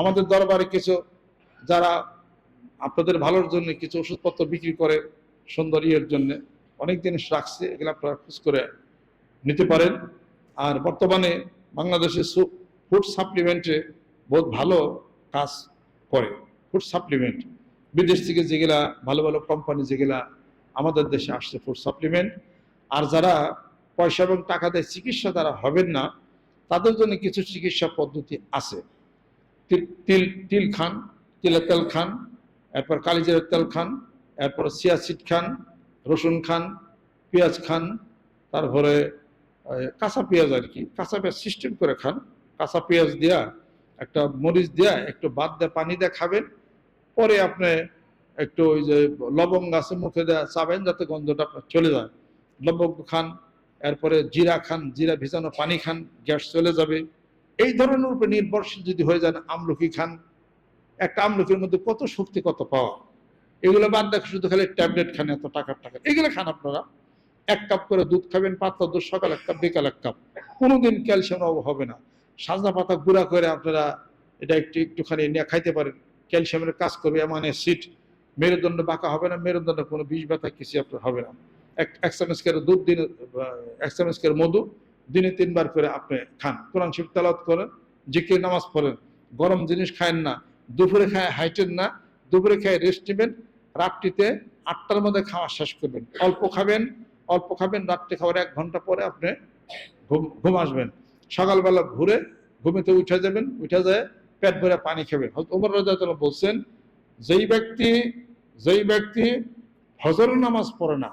আমাদের দরবারে কিছু যারা আপনাদের ভালোর জন্য কিছু ওষুধপত্র বিক্রি করে সুন্দর ইয়ের জন্য অনেক জিনিস রাখছে, এগুলো আপনারা খোঁজ করে নিতে পারেন। আর বর্তমানে বাংলাদেশে ফুড সাপ্লিমেন্টে বহুত ভালো কাজ করে। ফুড সাপ্লিমেন্ট বিদেশ থেকে যেগুলা ভালো ভালো কোম্পানি যেগুলা আমাদের দেশে আসছে ফুড সাপ্লিমেন্ট আর যারা পয়সা এবং টাকা দেয় চিকিৎসা দ্বারা হবেন না, তাদের জন্য কিছু চিকিৎসা পদ্ধতি আছে। তিল তিল খান তিলের তেল খান, এরপর কালিজিরের তেল খান, এরপর সিয়াসিড খান, রসুন খান, পেঁয়াজ খান, তারপরে কাঁচা পেঁয়াজ আর কি। কাঁচা পেঁয়াজ সিস্টেম করে খান। কাঁচা পেঁয়াজ দেয়া একটা মরিচ দেয়া একটু বাদ দিয়ে পানি দিয়ে খাবেন। পরে আপনি একটু ওই যে লবঙ্গ আছে মুখে দেয়া চাবেন যাতে গন্ধটা আপনার চলে যায়। লবঙ্গ খান, এরপরে জিরা খান, জিরা ভিজানো পানি খান, গ্যাস চলে যাবে। এই ধরনের উপরে নির্ভরশীল যদি হয়ে যান আমলকি খান, একটা আমলকির মধ্যে কত শক্তি, কত পাওয়া এগুলো বাদ দেখে, শুধু খালি ট্যাবলেট খান এত টাকার টাকা। এগুলো খান আপনারা। এক কাপ করে দুধ খাবেন পাতলা দুধ সকাল এক কাপ বিকাল এক কাপ কোনোদিন ক্যালসিয়াম অভাব হবে না। সাজনা পাতা গুঁড়া করে আপনারা এটা একটু, একটুখানি নিয়ে খাইতে পারেন। ক্যালসিয়ামের কাজ করবে, এমন সিট মেরুদণ্ড বাঁকা হবে না মেরুদণ্ড কোনো বিষ ব্যথা কিছু আপনার হবে না। এক এক করে দুধ দিনে এক করে মধু দিনে তিনবার করে আপনি খান। কোরআন শিব তালাত করেন, জিকির, নামাজ পড়েন। গরম জিনিস খায়েন না, দুপুরে খায় হাইটেন না, দুপুরে খায় রেস্ট নেবেন, রাত্রিতে আটটার মধ্যে খাওয়া শেষ করবেন। অল্প খাবেন অল্প খাবেন, রাত্রে খাওয়ার এক ঘণ্টা পরে আপনি ঘুম ঘুম আসবেন। সকালবেলা ঘুরে ঘুমিতে উঠে যাবেন, উঠে যায় পেট ভরে পানি খাবেন। ওমর রাজা বলছেন, যেই ব্যক্তি যেই ব্যক্তি ফজর নামাজ পড়ে না,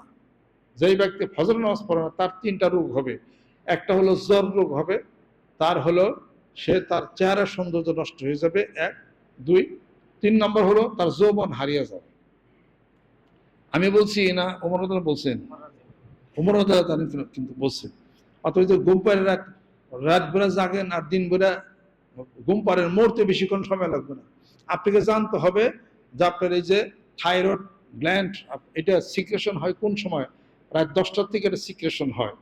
যেই ব্যক্তি ফজর নামাজ পড়ে না, তার তিনটা রোগ হবে। একটা হলো জ্বর রোগ হবে, তার হলো সে তার চেহারা সৌন্দর্য নষ্ট হয়ে যাবে, এক। দুই, তিন নম্বর হলো তার যৌবন হারিয়ে যাবে। আমি বলছি না, ওমর বলছেন? ওমর কিন্তু বলছেন অথচ ঘুম পাড়ে রাত রাত বেড়া জাগেন আর দিন বেড়া ঘুম পাড়েন মরতে বেশিক্ষণ সময় লাগবে না। আপনাকে জানতে হবে যে আপনার এই যে থাইরয়েড গ্ল্যান্ড, এটা সিক্রেশন হয় কোন সময়? রাত দশটার থেকে এটা সিক্রেশন হয়।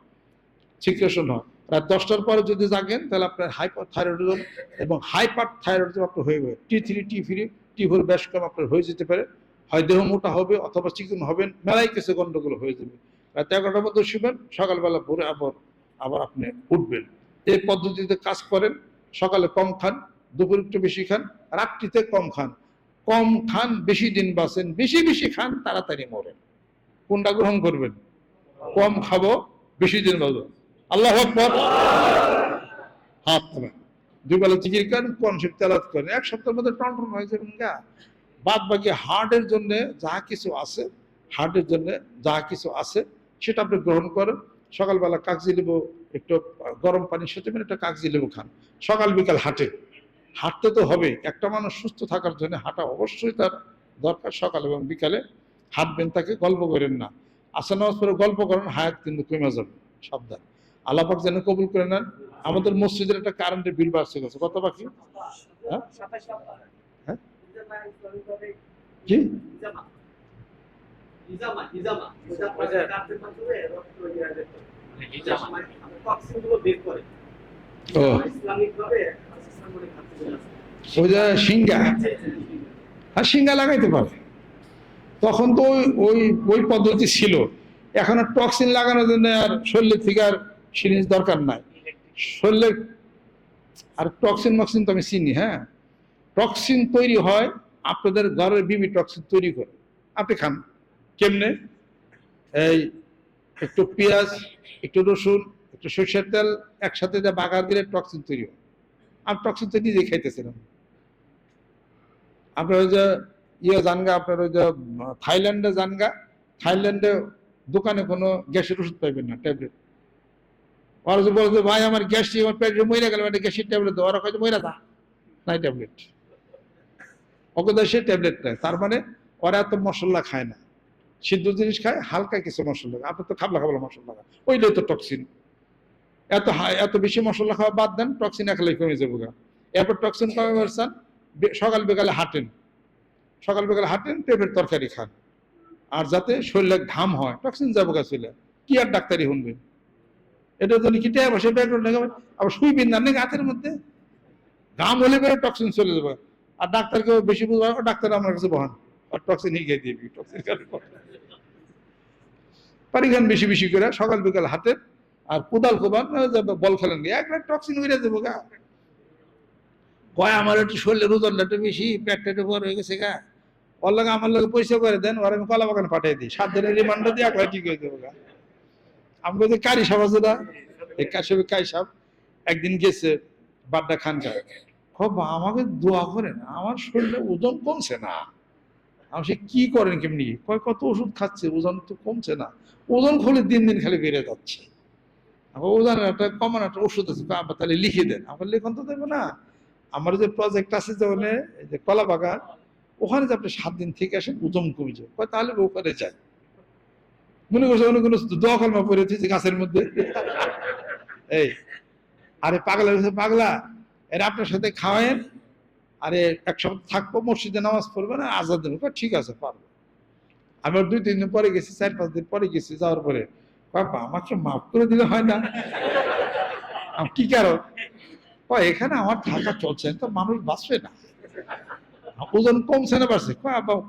সিক্রেশন হয় রাত দশটার পরে যদি জাগেন, তাহলে আপনার হাইপার থাইরয়েডিজম এবং হাইপার থাইরয়েডিজম আপনার হয়ে যাবে। T three T free T four বেশ কম আপনার হয়ে যেতে পারে। হয় দেহ মোটা হবে অথবা চিকন হবেন মেলাই কিছু গন্ডগোল হয়ে যাবে। রাত এগারোটার মধ্যে শুবেন সকালবেলা ভোরে আবার আবার আপনি উঠবেন। এই পদ্ধতিতে কাজ করেন, সকালে কম খান, দুপুর একটু বেশি খান, রাত্রিতে কম খান। কম খান, বেশি দিন বাঁচেন, বেশি বেশি খান, তাড়াতাড়ি মরেন। কোনটা গ্রহণ করবেন? কম খাব, বেশি দিন বাঁচবো। আল্লাহ আকবর। হাত তোলেন দুই বেলা জিকির করেন কোন শিব তেলাত করেন। এক সপ্তাহের মধ্যে টন টন হয়ে যাবেন গা। বাদ বাকি হার্টের জন্য যা কিছু আছে, হার্টের জন্য যা কিছু আছে, সেটা আপনি গ্রহণ করেন। সকালবেলা কাগজি লেবু, একটু গরম পানির সাথে মানে একটা কাগজি লেবু খান। সকাল, বিকাল হাঁটে হাঁটতে তো হবে। একটা মানুষ সুস্থ থাকার জন্য হাঁটা অবশ্যই তার দরকার সকাল এবং বিকালে। হাঁটবেন তাকে গল্প করেন না। আসা নামাজ পরে গল্প করেন, হায়াত কিন্তু কমে যাবে। সাবধান। আল্লাপাক যেন কবুল করে নেন। আমাদের মসজিদের একটা কারেন্টের বিল বাড়ছে গেছে। কত বাকি? হ্যাঁ? হ্যাঁ? কি? সিঙ্গা আর সিঙ্গা লাগাইতে পারে। তখন তো ওই ওই ওই পদ্ধতি ছিল। এখন আর টক্সিন লাগানোর জন্য আর শরীরের থেকে আর সিরিজ দরকার নাই। শরীরের আর টক্সিন মক্সিন তো আমি চিনি হ্যাঁ? টক্সিন তৈরি হয় আপনাদের ঘরের বিবি টক্সিন তৈরি করে। আপনি খান। কেমনে? এই একটু পেঁয়াজ, একটু রসুন, একটু সরষের তেল, একসাথে যা বাগার দিলে টক্সিন তৈরি হয়। আমি টক্সিন তো নিজেই খাইতেছিলাম। আপনার ওই যে ইয়ে জানগা, আপনার ওই যে থাইল্যান্ডে জানগা, থাইল্যান্ডে দোকানে কোনো গ্যাসের ওষুধ পাইবেন না, ট্যাবলেট। ওরা যে বলছে, ভাই, আমার গ্যাস আমার পেটে মরে গেল একটা গ্যাসের ট্যাবলেট ওরা কয়েছে মরে যা নাই ট্যাবলেট। ওকে দেশে ট্যাবলেট নেয়। তার মানে ওরা এত মশলা খায় না। সিদ্ধ জিনিস খায়, হালকা কিছু মশলা খায়। আপনি তো খাবলা খাবলা মশলা খায় ওইটাই তো টক্সিন এত এত বেশি মশলা খাওয়া বাদ দেন টক্সিন একলাই কমে যাব গা। এরপর টক্সিন কমে পারছেন সকাল বিকালে হাঁটেন। সকাল বিকালে হাঁটেন পেঁপের তরকারি খান। আর যাতে শরীরে ঘাম হয় টক্সিন যাব গা চলে। কি আর ডাক্তারি শুনবেন এটা জন্য কি টাকা বসে ব্যাকগ্রাউন্ড লাগাবেন আবার শুইবেন না নাকি হাতের মধ্যে? ঘাম হলে পরে টক্সিন চলে যাবে। আর ডাক্তারকে বেশি বুঝব ডাক্তার আমার কাছে বহান। আর টক্সিন নিয়ে দিবি টক্সিন পারিখান বেশি বেশি করে, সকাল বিকাল হাতে। আর কোদাল কোবান বল খেলেন গিয়ে এক লাখ টক্সিন উড়ে দেবো গা। কয়, আমার একটু শরীরের ওজনটা বেশি পেটটা একটু বড় হয়ে গেছে গা। ওর লাগে আমার লোক পয়সা করে দেন, ওর আমি কলা বাগান পাঠিয়ে দিই। সাত দিনের রিমান্ডার দিয়ে এক লাখ ঠিক হয়ে দেবো গা। আমি বলছি কারি সাহেব আছে না, এই কাশিব কাই সাহেব একদিন গেছে বাড্ডা খান খায়। বাবা আমাকে দোয়া করেন, আমার শরীরে ওজন কমছে না। আমি সে কি করেন কেমনি? কয়, কত ওষুধ খাচ্ছে, ওজন তো কমছে না। ওজন খলে দিন দিন খালি বেড়ে যাচ্ছে। আমার ওজন একটা কমান একটা ওষুধ আছে আব্বা, তাহলে লিখে দেন। আমার লেখন তো দেবো না। আমার যে প্রজেক্ট আছে যে ওখানে, এই যে কলা বাগান ওখানে যে আপনি সাত দিন থেকে আসেন, ওজন কমে যায়। তাহলে ওখানে যাই। মনে করছে অনেক কোনো দোয়া পড়ে দিয়েছে গাছের মধ্যে? এই, আরে পাগলা পাগলা। এরা আপনার সাথে খাওয়ায়েন। আরে এক সপ্তাহ থাকব, মসজিদে নামাজ পড়বে না আজাদ দেবো। ঠিক আছে, পারব। আমি দুই, তিন দিন পরে গেছি, চার, পাঁচ দিন পরে গেছি, যাওয়ার পরে। বাবা আমাকে মাফ করে দিলে হয় না। কি কারণ? এখানে আমার থাকা চলছে তো মানুষ বাঁচবে না। ওজন কমছে না, বাড়ছে।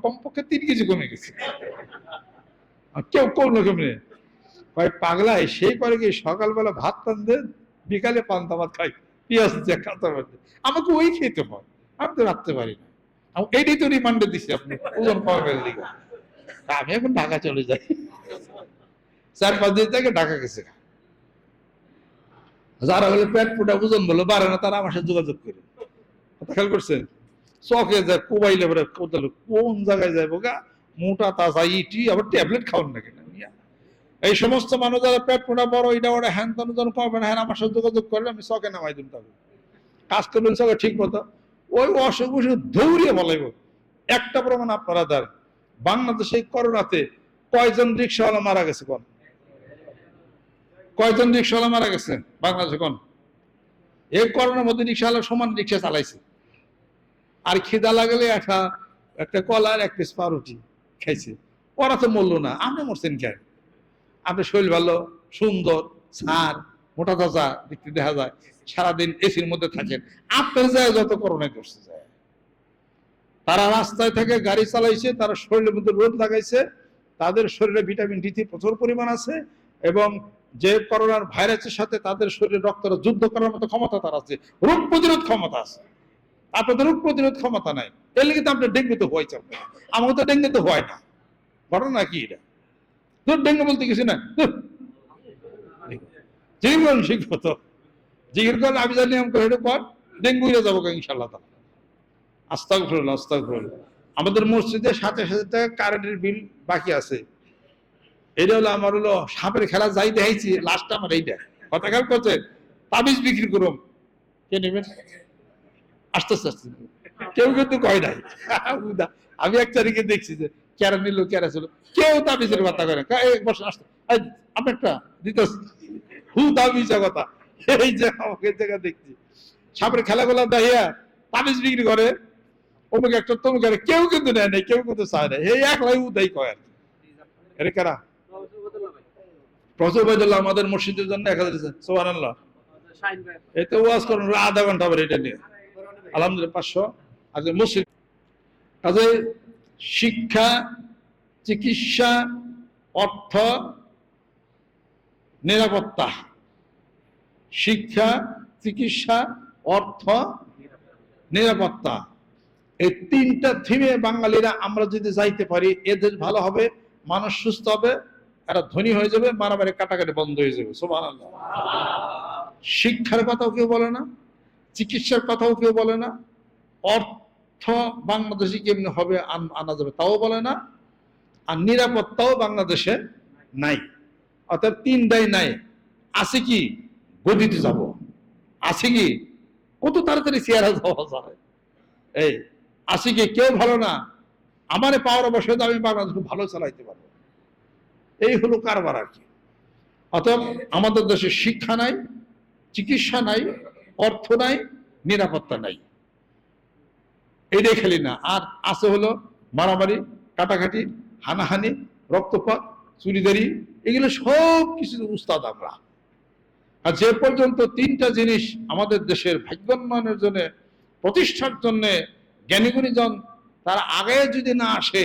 কমপক্ষে তিন কেজি কমে গেছে। আর কেউ করল কেমনে ভাই, পাগলা সেই করে কি সকালবেলা ভাত টান দেন, বিকালে পান্তা ভাত খাই, পেঁয়াজ দিয়ে খাতা মধ্যে আমাকে ওই খেতে হয়, আমি তো রাখতে পারি না। আমি এইটাই তো রিমান্ডে দিছি আপনি, ওজন কমাবেন দিকে আমি এখন ঢাকা চলে যাই। চার পাঁচ দিন থেকে ঢাকা গেছে। যারা হলে পেট ফুটা ওজন বলো, বাড়ে না, তারা আমার সাথে যোগাযোগ করে। খেয়াল করছেন? চকে যায়, কোবাইলে পরে কোন জায়গায় যায় বোকা? মোটা তাজা ইটি আবার ট্যাবলেট খাওয়ান না কেন এই সমস্ত মানুষ যারা পেট ফোটা বড়, এটা ওটা হ্যান তেন যেন পাবে না হ্যাঁ আমার সাথে যোগাযোগ করলে আমি চকে নামাই দিন তবে কাজ করবেন চকে ঠিক মতো। ওই অসুখ অসুখ দৌড়িয়ে বলাইব। একটা প্রমাণ আপনারা দেন। বাংলাদেশে করোনাতে কয়জন রিক্সাওয়ালা মারা গেছে কোন? কয়জন রিক্সাওয়ালা মারা গেছে বাংলাদেশে কোন? এই করোনার মধ্যে রিক্সাওয়ালা সমান রিক্সা চালাইছে। আর খিদা লাগলে একটা একটা কলার, এক পিস পাউরুটি। খাইছে। ওরা তো মরলো না। আপনি মরছেন কেন? আপনি শরীর ভালো, সুন্দর, সার, মোটা তাজা, দেখতে দেখা যায়, সারাদিন এসির মধ্যে থাকেন। আপনার যায় যত করোনায় করছে যায়। তারা রাস্তায় থেকে গাড়ি চালাইছে, তারা শরীরের মধ্যে রোদ লাগাইছে, তাদের শরীরে ভিটামিন ডি প্রচুর পরিমাণ আছে এবং যে করোনার ভাইরাসের সাথে তাদের শরীরে রক্তের যুদ্ধ করার মতো ক্ষমতা তার আছে। রোগ প্রতিরোধ ক্ষমতা আছে। আপনাদের রোগ প্রতিরোধ ক্ষমতা নাই। এর লিগে তো আপনার ডেঙ্গু তো হয়েছে আমাকে তো ডেঙ্গু তো না। ঘটনা কি এটা? ধর ডেঙ্গু বলতে কিছু না তো করেন আমি জানি আমাকে হেঁটে পর। ডেঙ্গু হয়ে যাব ইনশাল্লাহ আস্তাক আস্তাক আমাদের মসজিদে সাথে সাথে টাকা কারেন্টের বিল বাকি আছে। এটা হলো আমার হলো সাপের খেলা যাই দেখাইছি, লাস্ট আমার এইটা। কথা খেয়াল করছে তাবিজ বিক্রি করুম। কে নেবেন? আস্তে আস্তে আস্তে কেউ কিন্তু কয় নাই। আমি এক তারিখে দেখছি যে কেরা নিল কেরা ছিল। কেউ তাবিজের কথা করে এই বসে আসতে। এই, আপনারটা দিতে হু তাবিজা কথা। এই যে আমাকে জায়গা দেখছি। সাপের খেলাগুলা দেখিয়া তাবিজ বিক্রি করে। অমুক একটা তমুক একটা কেউ কিন্তু নেয় নাই কেউ কিন্তু চায় না এই একলাই উদাই কয় আর কি। এরে কারা? প্রচুর বাইদুল্লাহ আমাদের মসজিদের জন্য এক হাজার সোহান আল্লাহ এতে ওয়াজ করুন আধা ঘণ্টা আবার এটা নিয়ে। আলহামদুলিল্লাহ পাঁচশো। আজকে মসজিদ কাজে শিক্ষা, চিকিৎসা, অর্থ, নিরাপত্তা। শিক্ষা, চিকিৎসা, অর্থ, নিরাপত্তা। এই তিনটা থিমে বাঙালিরা আমরা যদি যাইতে পারি এদের ভালো হবে, মানুষ সুস্থ হবে, এরা ধনী হয়ে যাবে, মারামারি কাটাকাটি বন্ধ হয়ে যাবে। সোমান শিক্ষার কথাও কেউ বলে না, চিকিৎসার কথাও কেউ বলে না, অর্থ বাংলাদেশে কেমনি হবে আনা যাবে তাও বলে না, আর নিরাপত্তাও বাংলাদেশে নাই। অর্থাৎ তিনটাই নাই। আছে কি? গদিতে যাব। আছে কি? কত তাড়াতাড়ি চেয়ারে যাওয়া যায়। এই, আছে কি? কেউ ভালো না। আমারে পাওয়ার অবশ্যই আমি বাংলাদেশ ভালো চালাইতে পারব। এই হলো কারবার আর কি। অতএব আমাদের দেশে শিক্ষা নাই, চিকিৎসা নাই, অর্থ নাই, নিরাপত্তা নাই। এটাই খেলি না। আর আছে হলো মারামারি কাটাকাটি হানাহানি রক্তপাত চুরিদারি এগুলো সব কিছু উস্তাদ আমরা। আর যে পর্যন্ত তিনটা জিনিস আমাদের দেশের ভাগ্যোন্নয়নের জন্য প্রতিষ্ঠার জন্য জ্ঞানীগুণীজন তার আগে যদি না আসে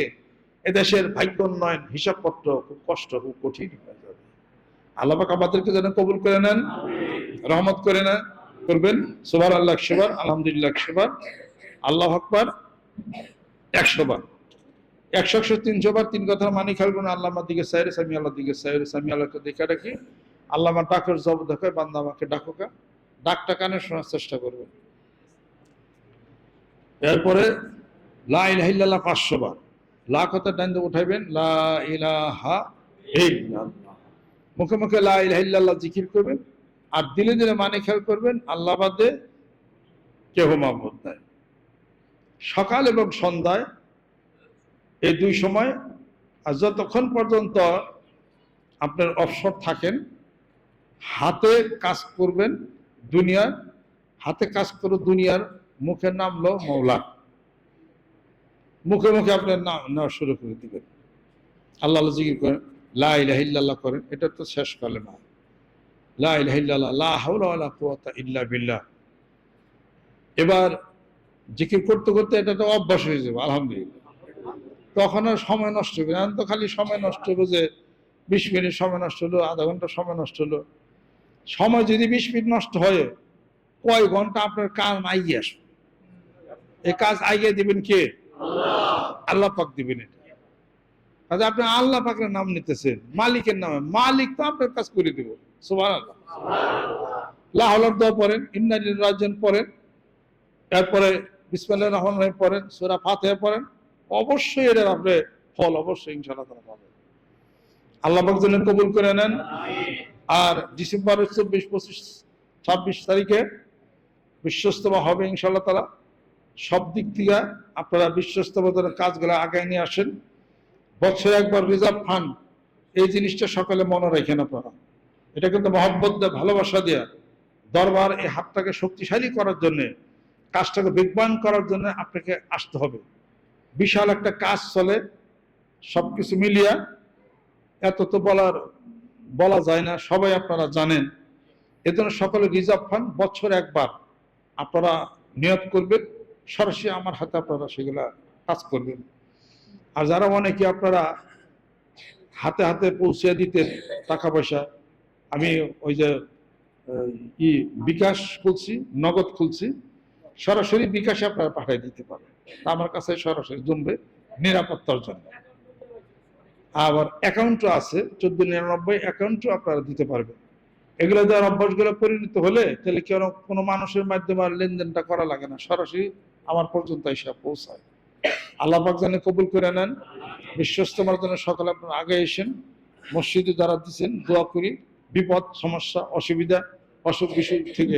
এদেশের ভাগ্য উন্নয়ন হিসাবপত্র খুব কষ্ট খুব কঠিন হয়ে যাবে। আল্লাপাক আমাদেরকে যেন কবুল করে নেন রহমত করে নেন করবেন। সুবার আল্লাহ একশোবার আলহামদুলিল্লাহ একশোবার আল্লাহ আকবার একশো বার। একশো একশো, তিনশো বার তিন কথা মানি খেলবেন আল্লাহ আমার দিকে সাইরে আমি আল্লাহ দিকে সাইরে সামি আল্লাহকে দেখে রাখি। আল্লাহ আমার ডাকের জব দেখে বান্দা আমাকে ডাকুকা ডাকটা কানে শোনার চেষ্টা করবেন এরপরে, লা পাঁচশো বার। লা কথা ডান দিয়ে উঠাইবেন, লা মুখে মুখে লা জিকির করবেন, আর দিলে দিলে মানে খেয়াল করবেন, আল্লাহ বাদে কেহ মাহমুদ নাই। সকাল এবং সন্ধ্যায় এই দুই সময় আর যতক্ষণ পর্যন্ত আপনার অবসর থাকেন, হাতে কাজ করবেন দুনিয়ার, হাতে কাজ করে দুনিয়ার মুখের নাম লো মৌলা। মুখে মুখে আপনার নাম নেওয়া শুরু করে দিবেন। আল্লাহ জিকির করেন, লা ইলাহা ইল্লাল্লাহ করেন, এটা তো শেষ কালে না লা ইলাহা ইল্লাল্লাহ, লা হাওলা ওয়ালা কুওয়াতা ইল্লা বিল্লাহ। এবার জিকির করতে করতে এটা তো অভ্যাস হয়ে যাবে আলহামদুলিল্লাহ। তখন আর সময় নষ্ট হবে না তো খালি সময় নষ্ট হবে যে বিশ মিনিট সময় নষ্ট হলো আধা ঘণ্টা সময় নষ্ট হলো। সময় যদি বিশ মিনিট নষ্ট হয় কয় ঘণ্টা আপনার কাজ আইয়ে আসবে? এই কাজ আইয়ে দিবেন কে? আল্লাহ। পাক দিবেন এটা। কাজে আপনি আল্লাহ পাকের নাম নিতেছেন মালিকের নামে মালিক তো আপনার কাজ করে দিব সুবাহ আল্লাহ লাহলার দোয়া পড়েন ইন্নালিল রাজন পড়েন। এরপরে বিসমিল্লাহির রহমানির রহিম পড়েন, সূরা ফাতিহা পড়েন, অবশ্যই এর আপনি ফল অবশ্যই ইনশাআল্লাহ তাআলা পাবেন। আল্লাহ পাক কবুল করে নেন। আর ডিসেম্বরের চব্বিশ, পঁচিশ, ছাব্বিশ তারিখে বিশ্বস্তমা হবে ইনশাআল্লাহ তালা সব দিক থেকে আপনারা বিশ্বস্তমাদের কাজগুলো আগায় নিয়ে আসেন। বছরে একবার রিজার্ভ ফান্ড, এই জিনিসটা সকালে মনে রাখেন আপনারা। এটা কিন্তু মহব্বত দেয় ভালোবাসা দেয়া দরবার এই হাতটাকে শক্তিশালী করার জন্যে কাজটাকে বিজ্ঞান করার জন্য আপনাকে আসতে হবে। বিশাল একটা কাজ চলে, সবকিছু মিলিয়া, এত তো বলার, বলা যায় না, সবাই আপনারা জানেন। এজন্য সকলে রিজার্ভ ফান্ড বছর একবার আপনারা নিয়ত করবেন, সরাসরি আমার হাতে আপনারা সেগুলা কাজ করবেন। আর যারা অনেকে আপনারা হাতে হাতে পৌঁছে দিতেন টাকা পয়সা, আমি ওই যে ই বিকাশ খুলছি, নগদ খুলছি সরাসরি বিকাশে আপনারা পাঠিয়ে দিতে পারেন তা আমার কাছে সরাসরি জমবে নিরাপত্তার জন্য। আবার অ্যাকাউন্টও আছে, চোদ্দ নিরানব্বই অ্যাকাউন্টও আপনারা দিতে পারবেন। এগুলো দেওয়ার অভ্যাসগুলো পরিণত হলে তাহলে কেউ কোনো মানুষের মাধ্যমে আর লেনদেনটা করা লাগে না। সরাসরি আমার পর্যন্ত এসে পৌঁছায়। আল্লাহ জানে কবুল করে নেন। বিশ্বস্ত জন্য সকালে আপনারা আগে এসেন। মসজিদে যারা দিচ্ছেন দোয়া করি। বিপদ, সমস্যা, অসুবিধা অসুখ বিসুখ থেকে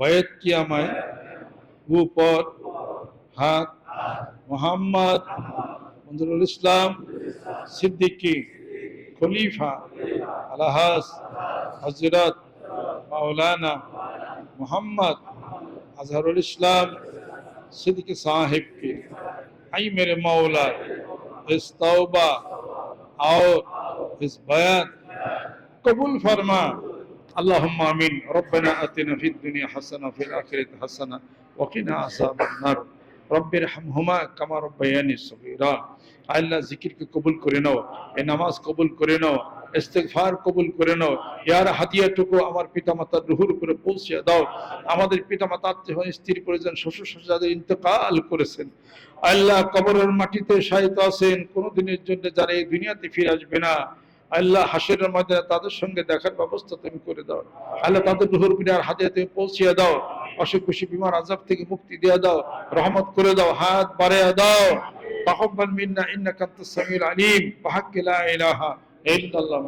বয়ৎকিয়ামায় উপর হাত মোহাম্মদ মঞ্জুরুল ইসলাম সিদ্দিকি খলিফা আলহাস হজরত মাওলানা मोहम्मद अजहरुल इस्लाम सिद्क साहिब के आई मेरे मौला इस तौबा और इस बयान कबूल फरमा اللهم امين ربنا اتنا في الدنيا حسنه وفي الاخره حسنه وقنا عذاب النار رب ارحمهما كما ربياني صغيرا আল্লাহ জিকিরকে কবুল করে নাও এই নামাজ কবুল করে নাও ইস্তেগফার কবুল করে নাও ইয়ার হাদিয়াটুকু আমার পিতামাতার রুহুর উপরে পৌঁছে দাও আমাদের পিতামাতা আত্মীয় স্ত্রী পরিজন শ্বশুর শ্বশুর যাদের ইন্তেকাল করেছেন আল্লাহ কবরের মাটিতে শায়িত আছেন কোনোদিনের জন্য যারা এই দুনিয়াতে ফিরে আসবে না আল্লাহ হাসিরের মাধ্যমে তাদের সঙ্গে দেখার ব্যবস্থা তুমি করে দাও। আল্লাহ তাদের রুহুর পিনার হাতে তুমি পৌঁছিয়ে দাও। অসুখ খুশি বিমান আজাব থেকে মুক্তি দিয়ে দাও। রহমত করে দাও, হাত বাড়িয়ে দাও। তাহবান মিন্না ইন্না কান্ত সামির আলিম। বাহাকিলা ইলাহা ইল্লাল্লাহ